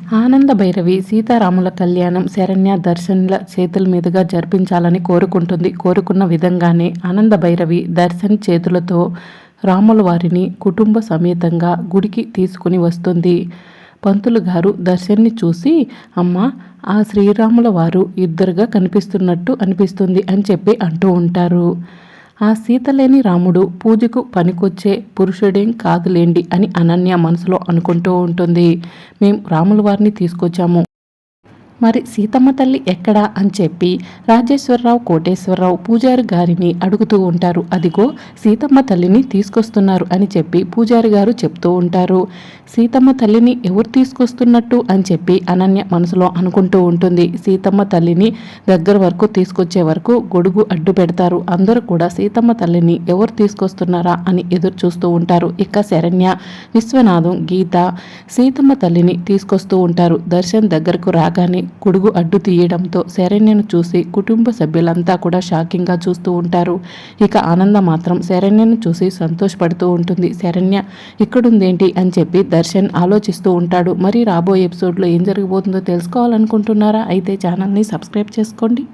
ఆనంద భైరవి సీతారాముల కళ్యాణం శరణ్య దర్శన్ల చేతుల మీదుగా జరిపించాలని కోరుకుంటుంది. కోరుకున్న విధంగానే ఆనంద భైరవి దర్శన్ చేతులతో రాముల వారిని కుటుంబ సమేతంగా గుడికి తీసుకుని వస్తుంది. పంతులు గారు దర్శన్ని చూసి అమ్మ ఆ శ్రీరాముల వారు ఇద్దరుగా కనిపిస్తున్నట్టు అనిపిస్తుంది అని చెప్పి అంటూ ఉంటారు. ఆ సీతలేని రాముడు పూజకు పనికొచ్చే పురుషుడేం కాదులేండి అని అనన్య మనసులో అనుకుంటూ ఉంటుంది. మేం రాముల వారిని తీసుకొచ్చాము. మరి సీతమ్మ తల్లి ఎక్కడా అని చెప్పి రాజేశ్వరరావు కోటేశ్వరరావు పూజారి గారిని అడుగుతూ ఉంటారు. అదిగో సీతమ్మ తల్లిని తీసుకొస్తున్నారు అని చెప్పి పూజారి గారు చెప్తూ ఉంటారు. సీతమ్మ తల్లిని ఎవరు తీసుకొస్తున్నట్టు అని చెప్పి అనన్య మనసులో అనుకుంటూ ఉంటుంది. సీతమ్మ తల్లిని దగ్గర వరకు తీసుకొచ్చే వరకు గొడుగు అడ్డు పెడతారు. అందరూ కూడా సీతమ్మ తల్లిని ఎవరు తీసుకొస్తున్నారా అని ఎదురు చూస్తూ ఉంటారు. ఇక శరణ్య విశ్వనాథం గీత సీతమ్మ తల్లిని తీసుకొస్తూ ఉంటారు. దర్శన్ దగ్గరకు రాగానే గొడుగు అడ్డు తీయడంతో శరణ్యను చూసి కుటుంబ సభ్యులంతా కూడా షాకింగ్గా చూస్తూ ఉంటారు. ఇక ఆనంద మాత్రం శరణ్యను చూసి సంతోషపడుతూ ఉంటుంది. శరణ్య ఇక్కడుందేంటి? అని చెప్పి దర్శన్ ఆలోచిస్తూ ఉంటాడు. మరి రాబోయే ఎపిసోడ్లో ఏం జరగబోతుందో తెలుసుకోవాలనుకుంటున్నారా? అయితే ఛానల్ని సబ్స్క్రైబ్ చేసుకోండి.